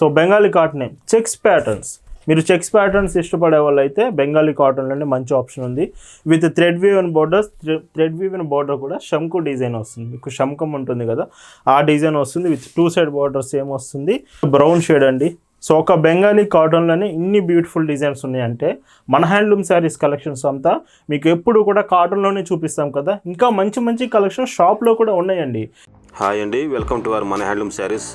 So Bengali cotton checks patterns మీరు checks patterns ఇష్టపడే వాళ్ళు అయితే బెంగాలీ కాటన్లోనే మంచి ఆప్షన్ ఉంది. With thread weave and borders thread weave and border కూడా షంకు డిజైన్ వస్తుంది. మీకు శంఖం ఉంటుంది కదా ఆ డిజైన్ వస్తుంది. విత్ టూ సైడ్ బోర్డర్స్ ఏం వస్తుంది. బ్రౌన్ షేడ్ అండి. సో ఒక బెంగాలీ కాటన్లోనే ఇన్ని బ్యూటిఫుల్ డిజైన్స్ ఉన్నాయంటే మన హ్యాండ్లూమ్ శారీస్ కలెక్షన్స్ అంతా మీకు ఎప్పుడు కూడా కాటన్లోనే చూపిస్తాం కదా. ఇంకా మంచి మంచి కలెక్షన్స్ షాప్లో కూడా ఉన్నాయండి. హాయ్ అండి వెల్కమ్ టు అవర్ మన హ్యాండ్లూమ్ శారీస్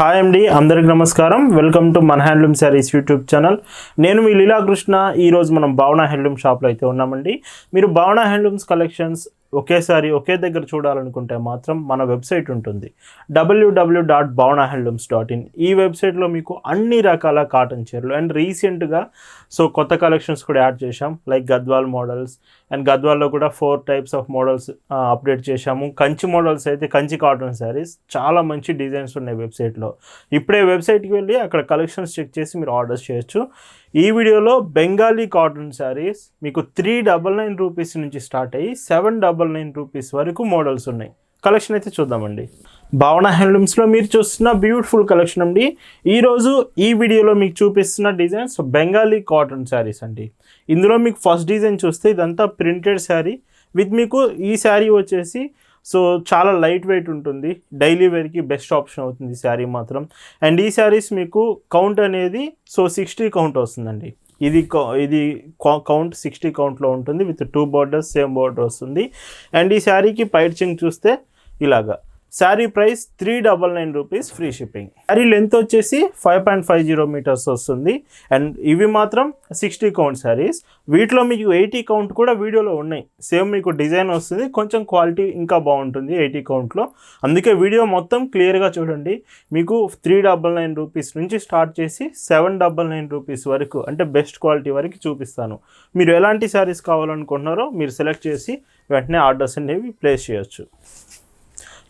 హాయ్ అండి అందరికి నమస్కారం. వెల్కమ్ టు మన హ్యాండ్లూమ్ శారీస్ యూట్యూబ్ ఛానల్. నేను మీ లీలాకృష్ణ. ఈరోజు మనం భావన హ్యాండ్లూమ్ షాప్లో అయితే ఉన్నామండి. మీరు భావన హ్యాండ్లూమ్స్ కలెక్షన్స్ ఒకేసారి ఒకే దగ్గర చూడాలనుకుంటే మాత్రం మన వెబ్సైట్ ఉంటుంది. W W dot Bhavana handlooms dot in. ఈ వెబ్సైట్లో మీకు అన్ని రకాల కాటన్ చీరలు అండ్ రీసెంట్గా సో కొత్త కలెక్షన్స్ కూడా యాడ్ చేశాం. లైక్ గద్వాల్ మోడల్స్ అండ్ గద్వాల్లో కూడా four types of models update చేశాము. కంచి మోడల్స్ అయితే కంచి కాటన్ శారీస్. చాలా మంచి డిజైన్స్ ఉన్నాయి వెబ్సైట్లో. ఇప్పుడే వెబ్సైట్కి వెళ్ళి అక్కడ కలెక్షన్స్ చెక్ చేసి మీరు ఆర్డర్స్ చేయొచ్చు. ఈ వీడియోలో బెంగాలీ కాటన్ శారీస్ మీకు త్రీ డబల్ నైన్ రూపీస్ నుంచి స్టార్ట్ అయ్యి సెవెన్ డబల్ నైన్ రూపీస్ వరకు మోడల్స్ ఉన్నాయి. కలెక్షన్ అయితే చూద్దామండి. భావన హ్యాండ్లూమ్స్లో మీరు చూస్తున్న బ్యూటిఫుల్ కలెక్షన్ అండి. ఈరోజు ఈ వీడియోలో మీకు చూపిస్తున్న డిజైన్స్ బెంగాలీ కాటన్ శారీస్ అండి. ఇందులో మీకు ఫస్ట్ డిజైన్ చూస్తే ఇదంతా ప్రింటెడ్ శారీ. విత్ మీకు ఈ శారీ వచ్చేసి సో చాలా లైట్ వెయిట్ ఉంటుంది. డైలీ వేర్కి బెస్ట్ ఆప్షన్ అవుతుంది ఈ శారీ మాత్రం. అండ్ ఈ శారీస్ మీకు కౌంట్ అనేది సో సిక్స్టీ కౌంట్ వస్తుందండి. ఇది కౌ- ఇది కౌంట్ సిక్స్టీ కౌంట్లో ఉంటుంది. With two borders same border వస్తుంది. అండ్ ఈ శారీకి పైచింగ్ చూస్తే ఇలాగా. Sari price three double nine rupees free shipping. Sari length వచ్చేసి five point five zero meters వస్తుంది. అండ్ ఇవి మాత్రం సిక్స్టీ కౌంట్ శారీస్. వీటిలో మీకు ఎయిటీ కౌంట్ కూడా వీడియోలో ఉన్నాయి. సేమ్ మీకు డిజైన్ వస్తుంది. కొంచెం క్వాలిటీ ఇంకా బాగుంటుంది ఎయిటీ కౌంట్లో. అందుకే వీడియో మొత్తం క్లియర్గా చూడండి. మీకు త్రీ డబల్ నైన్ రూపీస్ నుంచి స్టార్ట్ చేసి సెవెన్ డబల్ నైన్ రూపీస్ వరకు అంటే బెస్ట్ క్వాలిటీ వరకు చూపిస్తాను. మీరు ఎలాంటి శారీస్ కావాలనుకుంటున్నారో మీరు సెలెక్ట్ చేసి వెంటనే ఆర్డర్స్ అనేవి ప్లేస్ చేయొచ్చు.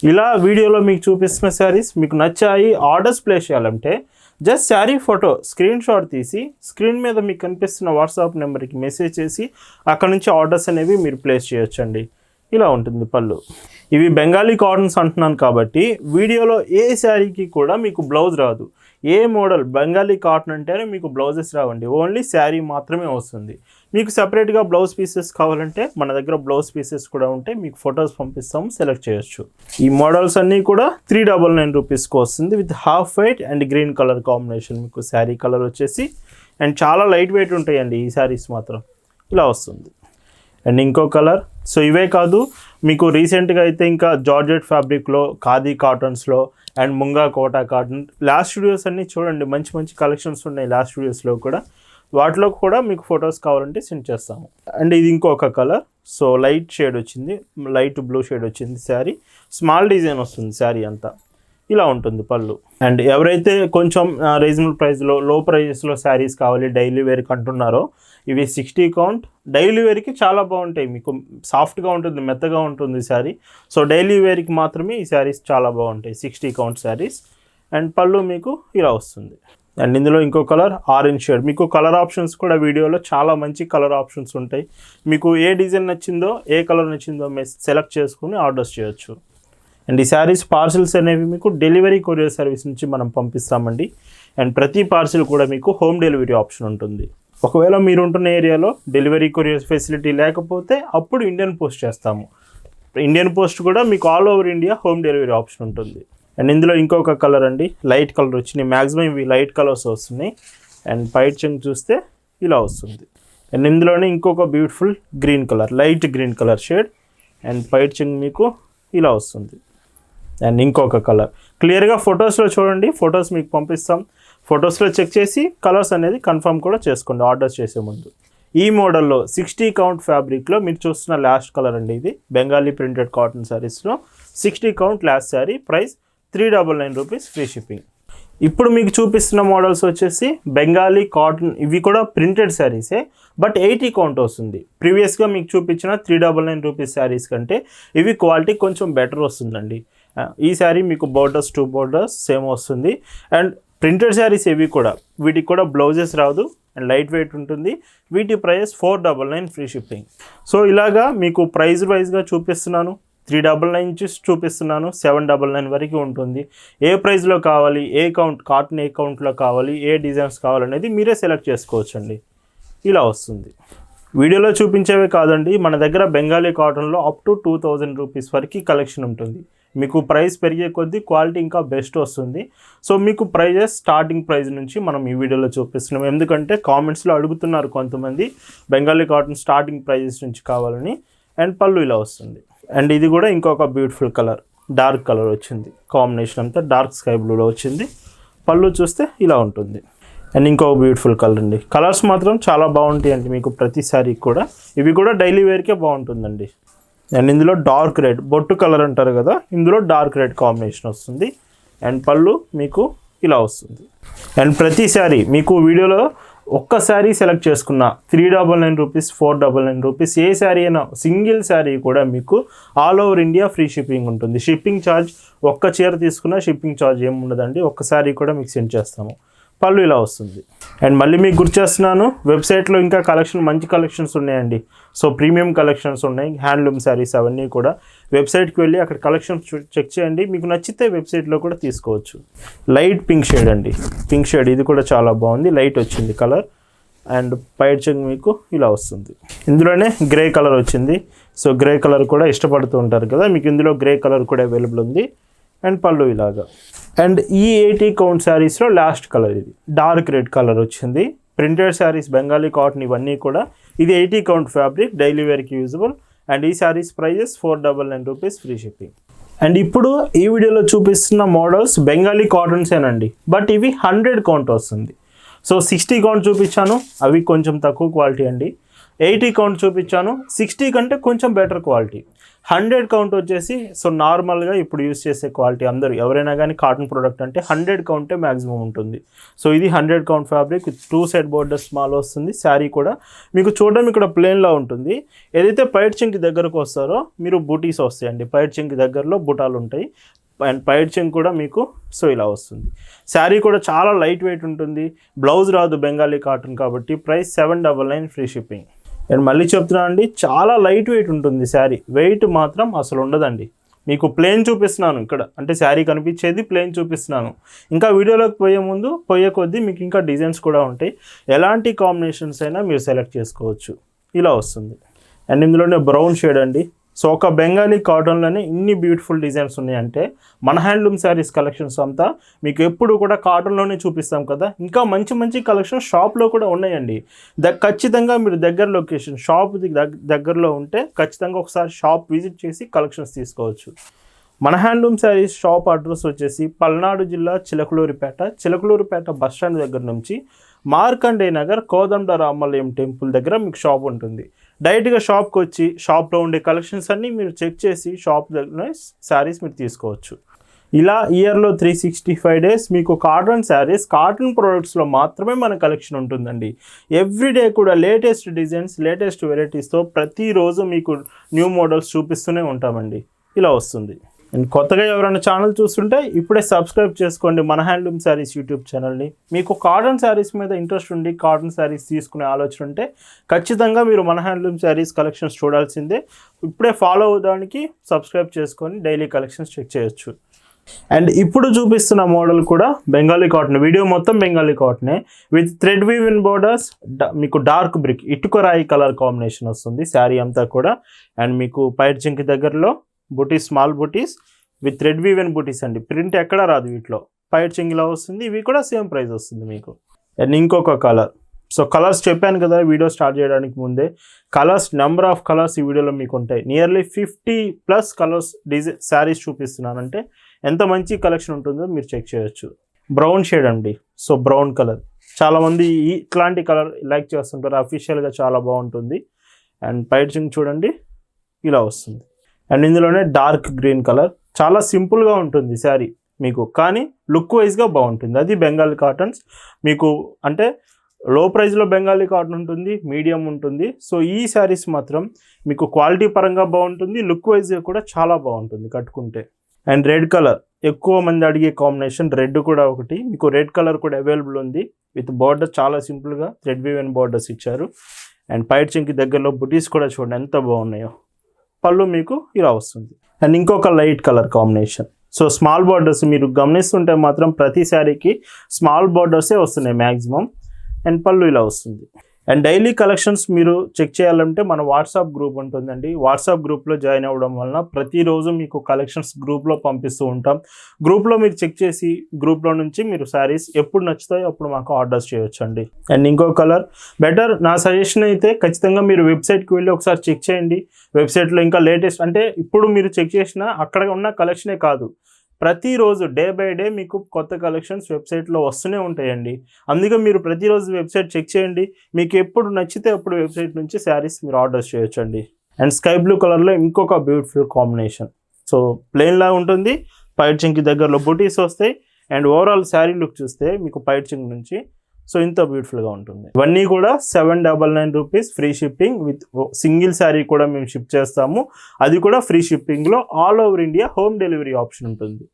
ఇలా వీడియోలో మీకు చూపిస్తున్న శారీస్ మీకు నచ్చాయి ఆర్డర్స్ ప్లేస్ చేయాలంటే just sari photo screenshot తీసి స్క్రీన్ మీద మీకు కనిపిస్తున్న వాట్సాప్ నెంబర్కి మెసేజ్ చేసి అక్కడ నుంచి ఆర్డర్స్ అనేవి మీరు ప్లేస్ చేయొచ్చండి. ఇలా ఉంటుంది పళ్ళు. ఇవి బెంగాలీ కాటన్స్ అంటున్నాను కాబట్టి వీడియోలో ఏ శారీకి కూడా మీకు బ్లౌజ్ రాదు. ఏ మోడల్ బెంగాలీ కాటన్ అంటేనే మీకు బ్లౌజెస్ రావండి. ఓన్లీ శారీ మాత్రమే వస్తుంది. మీకు సపరేట్గా బ్లౌజ్ పీసెస్ కావాలంటే మన దగ్గర బ్లౌజ్ పీసెస్ కూడా ఉంటే మీకు ఫొటోస్ పంపిస్తాము సెలెక్ట్ చేయొచ్చు. ఈ మోడల్స్ అన్నీ కూడా త్రీ డబల్ నైన్ రూపీస్కి వస్తుంది with half white and green colour combination మీకు శారీ కలర్ వచ్చేసి అండ్ చాలా లైట్ వెయిట్ ఉంటాయండి ఈ శారీస్ మాత్రం. ఇలా వస్తుంది. అండ్ ఇంకో కలర్ సో ఇవే కాదు మీకు రీసెంట్గా అయితే ఇంకా జార్జెట్ ఫ్యాబ్రిక్లో khadi కాటన్స్లో and munga Kota cotton last studios అన్నీ చూడండి మంచి మంచి కలెక్షన్స్ ఉన్నాయి లాస్ట్ స్టూడియోస్లో కూడా. వాటిలో కూడా మీకు ఫొటోస్ కావాలంటే సెండ్ చేస్తాము. అండ్ ఇది ఇంకొక కలర్. సో లైట్ షేడ్ వచ్చింది. లైట్ బ్లూ షేడ్ వచ్చింది శారీ. స్మాల్ డిజైన్ వస్తుంది శారీ అంతా. ఇలా ఉంటుంది పళ్ళు. అండ్ ఎవరైతే కొంచెం రీజనబుల్ ప్రైస్లో లో ప్రైజెస్లో శారీస్ కావాలి డైలీ వేర్కి అంటున్నారో ఇవి సిక్స్టీ కౌంట్. డైలీ వేర్కి చాలా బాగుంటాయి. మీకు సాఫ్ట్గా ఉంటుంది మెత్తగా ఉంటుంది శారీ. సో డైలీ వేర్కి మాత్రమే ఈ శారీస్ చాలా బాగుంటాయి. Sixty count saris. అండ్ పళ్ళు మీకు ఇలా వస్తుంది. అండ్ ఇందులో ఇంకో కలర్ ఆరెంజ్ షేడ్. మీకు కలర్ ఆప్షన్స్ కూడా వీడియోలో చాలా మంచి కలర్ ఆప్షన్స్ ఉంటాయి. మీకు ఏ డిజైన్ నచ్చిందో ఏ కలర్ నచ్చిందో మీరు సెలెక్ట్ చేసుకుని ఆర్డర్స్ చేయొచ్చు. అండ్ ఈ శారీస్ పార్సిల్స్ అనేవి మీకు డెలివరీ కొరియర్ సర్వీస్ నుంచి మనం పంపిస్తామండి. అండ్ ప్రతి పార్సిల్ కూడా మీకు హోమ్ డెలివరీ ఆప్షన్ ఉంటుంది. ఒకవేళ మీరు ఉంటున్న ఏరియాలో డెలివరీ కొరియర్ ఫెసిలిటీ లేకపోతే అప్పుడు ఇండియన్ పోస్ట్ చేస్తాము. ఇండియన్ పోస్ట్ కూడా మీకు all over India home delivery option ఉంటుంది. అండ్ ఇందులో ఇంకొక కలర్ అండి లైట్ కలర్ వచ్చినాయి మ్యాక్సిమం ఇవి లైట్ కలర్స్ వస్తున్నాయి. అండ్ పైట్ చెంగ్ చూస్తే ఇలా వస్తుంది. అండ్ ఇందులోనే ఇంకొక beautiful green colour light green colour shade and పైట్ చెంగ్ మీకు ఇలా వస్తుంది. అండ్ ఇంకొక కలర్ క్లియర్గా ఫొటోస్లో చూడండి ఫొటోస్ మీకు పంపిస్తాం. ఫొటోస్లో చెక్ చేసి కలర్స్ అనేది కన్ఫర్మ్ కూడా చేసుకోండి ఆర్డర్ చేసే ముందు. ఈ మోడల్లో సిక్స్టీ కౌంట్ ఫ్యాబ్రిక్లో మీరు చూస్తున్న లాస్ట్ కలర్ అండి ఇది. బెంగాలీ ప్రింటెడ్ కాటన్ శారీస్లో sixty count last sari price three double nine rupees free shipping. ఇప్పుడు మీకు చూపిస్తున్న మోడల్స్ వచ్చేసి బెంగాలీ కాటన్ ఇవి కూడా ప్రింటెడ్ శారీసే బట్ ఎయిటీ కౌంట్ వస్తుంది. ప్రీవియస్గా మీకు చూపించిన three double nine rupees saris కంటే ఇవి క్వాలిటీ కొంచెం బెటర్ వస్తుందండి. ఈ శారీ మీకు బోర్డర్స్ టూ బోర్డర్స్ సేమ్ వస్తుంది. అండ్ ప్రింటెడ్ శారీస్ ఇవి కూడా వీటికి కూడా బ్లౌజెస్ రాదు అండ్ లైట్ వెయిట్ ఉంటుంది. వీటి price four double nine free shipping so ఇలాగా మీకు ప్రైస్ వైజ్గా చూపిస్తున్నాను. త్రీ డబల్ నైన్ నుంచి చూపిస్తున్నాను. సెవెన్ డబల్ నైన్ వరకు ఉంటుంది. ఏ ప్రైస్లో కావాలి ఏ కౌంట్ కాటన్ ఏ కౌంట్లో కావాలి ఏ డిజైన్స్ కావాలనేది మీరే సెలెక్ట్ చేసుకోవచ్చండి. ఇలా వస్తుంది. వీడియోలో చూపించేవే కాదండి మన దగ్గర బెంగాలీ కాటన్లో up to two thousand rupees వరకు కలెక్షన్ ఉంటుంది. మీకు ప్రైస్ పెరిగే కొద్దీ క్వాలిటీ ఇంకా బెస్ట్ వస్తుంది. సో మీకు ప్రైజెస్ స్టార్టింగ్ ప్రైస్ నుంచి మనం ఈ వీడియోలో చూపిస్తున్నాం. ఎందుకంటే కామెంట్స్లో అడుగుతున్నారు కొంతమంది బెంగాలీ కాటన్ స్టార్టింగ్ ప్రైజెస్ నుంచి కావాలని అండ్ పళ్ళు ఇలా వస్తుంది. అండ్ ఇది కూడా ఇంకొక బ్యూటిఫుల్ కలర్ డార్క్ కలర్ వచ్చింది. కాంబినేషన్ అంతా డార్క్ స్కై బ్లూలో వచ్చింది. పళ్ళు చూస్తే ఇలా ఉంటుంది. అండ్ ఇంకో బ్యూటిఫుల్ కలర్ అండి. కలర్స్ మాత్రం చాలా బాగుంటాయి అండి మీకు ప్రతిసారి కూడా. ఇవి కూడా డైలీ వేర్కే బాగుంటుందండి. అండ్ ఇందులో డార్క్ రెడ్ బొట్టు కలర్ అంటారు కదా ఇందులో డార్క్ రెడ్ కాంబినేషన్ వస్తుంది. అండ్ పళ్ళు మీకు ఇలా వస్తుంది. అండ్ ప్రతిసారి మీకు వీడియోలో ఒక్క శారీ సెలెక్ట్ చేసుకున్న three double nine rupees four double nine rupees ఏ శారీ అయినా సింగిల్ శారీ కూడా మీకు all over India free shipping ఉంటుంది. షిప్పింగ్ ఛార్జ్ ఒక్క చీర తీసుకున్న షిప్పింగ్ ఛార్జ్ ఏమి ఉండదండి. ఒక్క శారీ కూడా మీకు సెండ్ చేస్తాము. పళ్ళు ఇలా వస్తుంది. అండ్ మళ్ళీ మీకు గుర్తు చేస్తున్నాను వెబ్సైట్లో ఇంకా కలెక్షన్ మంచి కలెక్షన్స్ ఉన్నాయండి. సో ప్రీమియం కలెక్షన్స్ ఉన్నాయి హ్యాండ్లూమ్ శారీస్ అవన్నీ కూడా. వెబ్సైట్కి వెళ్ళి అక్కడ కలెక్షన్స్ చెక్ చేయండి. మీకు నచ్చితే వెబ్సైట్లో కూడా తీసుకోవచ్చు. లైట్ పింక్ షేడ్ అండి. పింక్ షేడ్ ఇది కూడా చాలా బాగుంది. లైట్ వచ్చింది కలర్. అండ్ పైడ్చింగ్ మీకు ఇలా వస్తుంది. ఇందులోనే గ్రే కలర్ వచ్చింది. సో గ్రే కలర్ కూడా ఇష్టపడుతూ ఉంటారు కదా మీకు ఇందులో గ్రే కలర్ కూడా అవైలబుల్ ఉంది. అండ్ పళ్ళు ఇలాగా. అండ్ ఈ ఎయిటీ కౌంట్ శారీస్లో లాస్ట్ కలర్ ఇది. డార్క్ రెడ్ కలర్ వచ్చింది. ప్రింటెడ్ శారీస్ బెంగాలీ కాటన్ ఇవన్నీ కూడా. ఇది ఎయిటీ కౌంట్ ఫ్యాబ్రిక్ డైలీ వేర్కి యూజబుల్. అండ్ ఈ saris prices four double nine rupees free shipping. And ఇప్పుడు ఈ వీడియోలో చూపిస్తున్న మోడల్స్ బెంగాలీ కాటన్సేనండి బట్ ఇవి హండ్రెడ్ కౌంట్ వస్తుంది. సో సిక్స్టీ కౌంట్ చూపించాను. అవి కొంచెం తక్కువ క్వాలిటీ అండి. ఎయిటీ కౌంట్ చూపించాను. సిక్స్టీ కంటే కొంచెం బెటర్ క్వాలిటీ హండ్రెడ్ కౌంట్ వచ్చేసి సో నార్మల్గా ఇప్పుడు యూస్ చేసే క్వాలిటీ అందరూ. ఎవరైనా కానీ కాటన్ ప్రోడక్ట్ అంటే హండ్రెడ్ కౌంటే మ్యాక్సిమం ఉంటుంది. సో ఇది hundred count fabric two side border small వస్తుంది. శారీ కూడా మీకు చూడడం ఇక్కడ ప్లేన్లో ఉంటుంది. ఏదైతే పైట్ చింకి దగ్గరకు వస్తారో మీరు బూటీస్ వస్తాయండి. పైట్ చింకి దగ్గరలో బుటాలు ఉంటాయి. అండ్ పైట్ చెంగ్ కూడా మీకు సో ఇలా వస్తుంది. శారీ కూడా చాలా లైట్ వెయిట్ ఉంటుంది. బ్లౌజ్ రాదు బెంగాలీ కాటన్ కాబట్టి price seven double nine free shipping నేను మళ్ళీ చెప్తున్నా అండి చాలా లైట్ వెయిట్ ఉంటుంది శారీ. వెయిట్ మాత్రం అసలు ఉండదండి. మీకు ప్లేన్ చూపిస్తున్నాను ఇక్కడ. అంటే శారీ కనిపించేది ప్లేన్ చూపిస్తున్నాను. ఇంకా వీడియోలోకి పోయే ముందు పోయే కొద్దీ మీకు ఇంకా డిజైన్స్ కూడా ఉంటాయి. ఎలాంటి కాంబినేషన్స్ అయినా మీరు సెలెక్ట్ చేసుకోవచ్చు. ఇలా వస్తుంది. అండ్ ఇందులోనే బ్రౌన్ షేడ్ అండి. సో ఒక బెంగాలీ కాటన్లోనే ఇన్ని బ్యూటిఫుల్ డిజైన్స్ ఉన్నాయంటే మన హ్యాండ్లూమ్ శారీస్ కలెక్షన్స్ అంతా మీకు ఎప్పుడు కూడా కాటన్లోనే చూపిస్తాం కదా. ఇంకా మంచి మంచి కలెక్షన్స్ షాప్లో కూడా ఉన్నాయండి. ద ఖచ్చితంగా మీరు దగ్గర లొకేషన్ షాప్ దగ్గరలో ఉంటే ఖచ్చితంగా ఒకసారి షాప్ విజిట్ చేసి కలెక్షన్స్ తీసుకోవచ్చు. మన హ్యాండ్లూమ్ శారీస్ షాప్ అడ్రస్ వచ్చేసి పల్నాడు జిల్లా చిలకలూరిపేట చిలకలూరిపేట బస్ స్టాండ్ దగ్గర నుంచి మార్కండే నగర్ కోదండ రామాలయం టెంపుల్ దగ్గర మీకు షాప్ ఉంటుంది. డైరెక్ట్గా షాప్కి వచ్చి షాప్లో ఉండే కలెక్షన్స్ అన్నీ మీరు చెక్ చేసి షాప్ దగ్గర శారీస్ మీరు తీసుకోవచ్చు. ఇలా ఇయర్లో త్రీ సిక్స్టీ ఫైవ్ డేస్ మీకు కాటన్ శారీస్ కాటన్ ప్రోడక్ట్స్లో మాత్రమే మన కలెక్షన్ ఉంటుందండి. ఎవ్రీడే కూడా లేటెస్ట్ డిజైన్స్ లేటెస్ట్ వెరైటీస్తో ప్రతిరోజు మీకు న్యూ మోడల్స్ చూపిస్తూనే ఉంటామండి. ఇలా వస్తుంది. అండ్ కొత్తగా ఎవరైనా ఛానల్ చూస్తుంటే ఇప్పుడే సబ్స్క్రైబ్ చేసుకోండి మన హ్యాండ్లూమ్ శారీస్ యూట్యూబ్ ఛానల్ని. మీకు కాటన్ శారీస్ మీద ఇంట్రెస్ట్ ఉండి కాటన్ శారీస్ తీసుకునే ఆలోచన ఉంటే ఖచ్చితంగా మీరు మన హ్యాండ్లూమ్ శారీస్ కలెక్షన్స్ చూడాల్సిందే. ఇప్పుడే ఫాలో అవడానికి సబ్స్క్రైబ్ చేసుకొని డైలీ కలెక్షన్స్ చెక్ చేయొచ్చు. అండ్ ఇప్పుడు చూపిస్తున్న మోడల్ కూడా బెంగాలీ కాటన్. వీడియో మొత్తం బెంగాలీ కాటనే. విత్ థ్రెడ్ వీవిన్ బోర్డర్స్ మీకు డార్క్ బ్రిక్ ఇటుకరాయి కలర్ కాంబినేషన్ వస్తుంది శారీ అంతా కూడా. అండ్ మీకు పైర్ జింక్ దగ్గరలో బుటీస్ small buttis with red woven బుటీస్ అండి. ప్రింట్ ఎక్కడ రాదు వీటిలో. పైట్ చింగిలా వస్తుంది ఇవి కూడా సేమ్ ప్రైస్ వస్తుంది మీకు. అండ్ ఇంకొక కలర్. సో కలర్స్ చెప్పాను కదా వీడియో స్టార్ట్ చేయడానికి ముందే. కలర్స్ నెంబర్ ఆఫ్ కలర్స్ ఈ వీడియోలో మీకు ఉంటాయి. Nearly fifty plus colours design saris చూపిస్తున్నానంటే ఎంత మంచి కలెక్షన్ ఉంటుందో మీరు చెక్ చేయొచ్చు. బ్రౌన్ షేడ్ అండి. So brown colour. చాలామంది ఇట్లాంటి కలర్ లైక్ చేస్తుంటారు. అఫీషియల్గా చాలా బాగుంటుంది. అండ్ పైట్ చింగ్ చూడండి ఇలా వస్తుంది. అండ్ ఇందులోనే డార్క్ గ్రీన్ కలర్. చాలా సింపుల్గా ఉంటుంది శారీ మీకు. కానీ లుక్ వైజ్గా బాగుంటుంది. అది బెంగాలీ కాటన్స్. మీకు అంటే లో ప్రైస్లో బెంగాలీ కాటన్ ఉంటుంది మీడియం ఉంటుంది. సో ఈ శారీస్ మాత్రం మీకు క్వాలిటీ పరంగా బాగుంటుంది లుక్ వైజ్గా కూడా చాలా బాగుంటుంది కట్టుకుంటే. And red colour. ఎక్కువ మంది అడిగే కాంబినేషన్ రెడ్ కూడా ఒకటి. మీకు రెడ్ కలర్ కూడా అవైలబుల్ ఉంది. విత్ బార్డర్ చాలా సింపుల్గా థ్రెడ్ వివెన్ బార్డర్స్ ఇచ్చారు. అండ్ పైట్ చింకి దగ్గరలో బుటీస్ కూడా చూడండి ఎంత బాగున్నాయో. పళ్ళు మీకు ఇలా వస్తుంది. అండ్ ఇంకొక light colour combination. So small borders మీరు గమనిస్తుంటే మాత్రం ప్రతి శారీకి స్మాల్ బార్డర్సే వస్తున్నాయి మ్యాక్సిమం అండ్ పళ్ళు ఇలా వస్తుంది. అండ్ డైలీ కలెక్షన్స్ మీరు చెక్ చేయాలంటే మన వాట్సాప్ గ్రూప్ ఉంటుందండి. వాట్సాప్ గ్రూప్లో జాయిన్ అవ్వడం వలన ప్రతిరోజు మీకు కలెక్షన్స్ గ్రూప్లో పంపిస్తూ ఉంటాం. గ్రూప్లో మీరు చెక్ చేసి గ్రూప్లో నుంచి మీరు శారీస్ ఎప్పుడు నచ్చుతాయో అప్పుడు మాకు ఆర్డర్స్ చేయొచ్చు అండి అండ్ ఇంకో కలర్ బెటర్ నా సజెషన్ అయితే ఖచ్చితంగా మీరు వెబ్సైట్కి వెళ్ళి ఒకసారి చెక్ చేయండి. వెబ్సైట్లో ఇంకా లేటెస్ట్ అంటే ఇప్పుడు మీరు చెక్ చేసిన అక్కడ ఉన్న కలెక్షనే కాదు. ప్రతిరోజు డే బై డే మీకు కొత్త కలెక్షన్స్ వెబ్సైట్లో వస్తూనే ఉంటాయండి. అందుకే మీరు ప్రతిరోజు వెబ్సైట్ చెక్ చేయండి. మీకు ఎప్పుడు నచ్చితే అప్పుడు వెబ్సైట్ నుంచి శారీస్ మీరు ఆర్డర్ చేయొచ్చండి. అండ్ స్కై బ్లూ కలర్లో ఇంకొక బ్యూటిఫుల్ కాంబినేషన్. సో ప్లెయిన్లా ఉంటుంది. పైట్ చింకి దగ్గరలో బుటీస్ వస్తాయి. అండ్ ఓవరాల్ శారీ లుక్ చూస్తే మీకు పైట్ చింక్ నుంచి సో ఇంత బ్యూటిఫుల్గా ఉంటుంది. ఇవన్నీ కూడా seven double nine rupees free shipping with single sari కూడా మేము షిప్ చేస్తాము. అది కూడా ఫ్రీ షిప్పింగ్లో all over India home delivery option ఉంటుంది.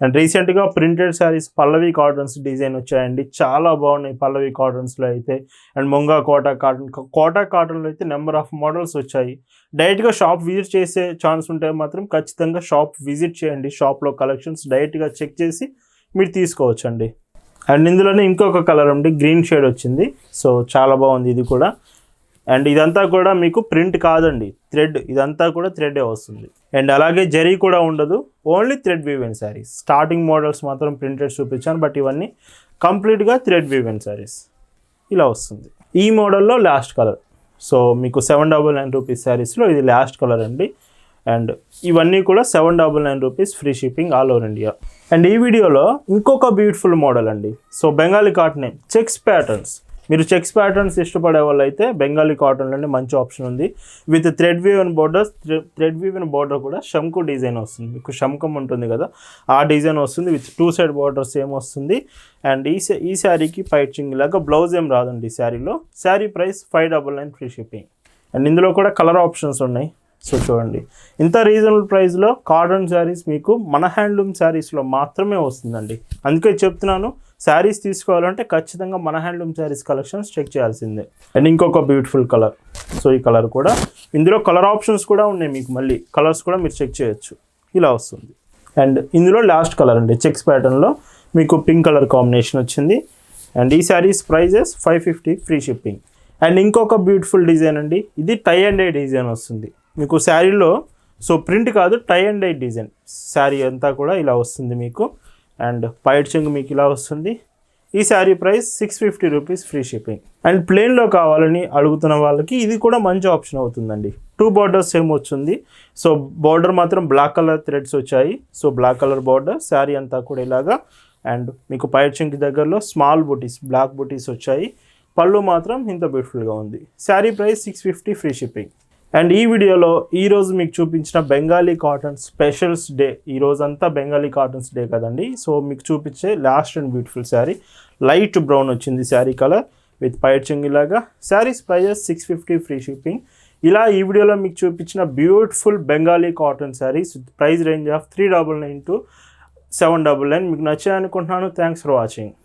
అండ్ రీసెంట్గా printed saris Pallavi cottons design వచ్చాయండి. చాలా బాగున్నాయి పల్లవి కాటన్స్లో అయితే. అండ్ ముంగా కోటా కాటన్ కోటా కాటన్లో అయితే నెంబర్ ఆఫ్ మోడల్స్ వచ్చాయి. డైరెక్ట్గా షాప్ విజిట్ చేసే ఛాన్స్ ఉంటే మాత్రం ఖచ్చితంగా షాప్ విజిట్ చేయండి. షాప్లో కలెక్షన్స్ డైరెక్ట్గా చెక్ చేసి మీరు తీసుకోవచ్చండి. అండ్ ఇందులోనే ఇంకొక కలర్ ఉంది గ్రీన్ షేడ్ వచ్చింది. సో చాలా బాగుంది ఇది కూడా. అండ్ ఇదంతా కూడా మీకు ప్రింట్ కాదండి థ్రెడ్. ఇదంతా కూడా థ్రెడే వస్తుంది. అండ్ అలాగే జరీ కూడా ఉండదు only thread woven saris. Starting models మాత్రం ప్రింటెడ్ చూపించాను బట్ ఇవన్నీ కంప్లీట్గా థ్రెడ్ వీవెన్ శారీస్. ఇలా వస్తుంది. ఈ మోడల్లో లాస్ట్ కలర్. సో మీకు సెవెన్ డబల్ నైన్ రూపీస్ శారీస్లో ఇది లాస్ట్ కలర్ అండి. అండ్ ఇవన్నీ కూడా seven double nine rupees free shipping all over India. And ఈ వీడియోలో ఇంకొక బ్యూటిఫుల్ మోడల్ అండి. So Bengali cotton checks patterns మీరు చెక్స్ ప్యాటర్న్స్ ఇష్టపడే వాళ్ళు అయితే బెంగాలీ కాటన్లోనే మంచి ఆప్షన్ ఉంది. With thread woven borders thread woven border కూడా షంకు డిజైన్ వస్తుంది. మీకు శంఖం ఉంటుంది కదా ఆ డిజైన్ వస్తుంది. With two side borders same వస్తుంది. అండ్ ఈ ఈ శారీకి పైచింగ్ లాగా బ్లౌజ్ ఏం రాదండి ఈ శారీలో. Sari price five double nine free shipping and ఇందులో కూడా కలర్ ఆప్షన్స్ ఉన్నాయి. సో చూడండి. ఇంత రీజనబుల్ ప్రైస్లో కాటన్ శారీస్ మీకు మన హ్యాండ్లూమ్ శారీస్లో మాత్రమే వస్తుందండి. అందుకే చెప్తున్నాను శారీస్ తీసుకోవాలంటే ఖచ్చితంగా మన హ్యాండ్లూమ్ శారీస్ కలెక్షన్స్ చెక్ చేయాల్సిందే. అండ్ ఇంకొక బ్యూటిఫుల్ కలర్ సో ఈ కలర్ కూడా ఇందులో కలర్ ఆప్షన్స్ కూడా ఉన్నాయి మీకు మళ్ళీ. కలర్స్ కూడా మీరు చెక్ చేయొచ్చు. ఇలా వస్తుంది. అండ్ ఇందులో లాస్ట్ కలర్ అండి చెక్స్ ప్యాటర్న్లో మీకు పింక్ కలర్ కాంబినేషన్ వచ్చింది. అండ్ ఈ saris prices five fifty free shipping and ఇంకొక బ్యూటిఫుల్ డిజైన్ అండి ఇది టై అండ్ డై డిజైన్ వస్తుంది. మీకు శారీలో సో ప్రింట్ కాదు tie and dye design. Sari అంతా కూడా ఇలా వస్తుంది మీకు. అండ్ పైట్ చెంగు మీకు ఇలా వస్తుంది. ఈ sari price six fifty rupees free shipping. And ప్లెయిన్లో కావాలని అడుగుతున్న వాళ్ళకి ఇది కూడా మంచి ఆప్షన్ అవుతుందండి. టూ బార్డర్స్ సేమ్ వచ్చింది సో బార్డర్ మాత్రం బ్లాక్ కలర్ థ్రెడ్స్ వచ్చాయి. So black colour border sari అంతా కూడా ఇలాగా. అండ్ మీకు పైట్ చెంకి దగ్గరలో స్మాల్ బుటీస్ బ్లాక్ బుటీస్ వచ్చాయి. పళ్ళు మాత్రం ఇంత బ్యూటిఫుల్గా ఉంది. Sari price six fifty free shipping. And ఈ వీడియోలో ఈ రోజు మీకు చూపించిన బెంగాలీ కాటన్ స్పెషల్స్ డే ఈ బెంగాలీ కాటన్స్ డే కదండి. సో మీకు చూపించే last and beautiful sari light brown వచ్చింది శారీ కలర్ విత్ పైర్ చెంగిలాగా saris prices six fifty free shipping ఇలా ఈ వీడియోలో మీకు చూపించిన beautiful Bengali cotton saris price range of three double nine to seven double nine మీకు నచ్చాయనుకుంటున్నాను. Thanks for watching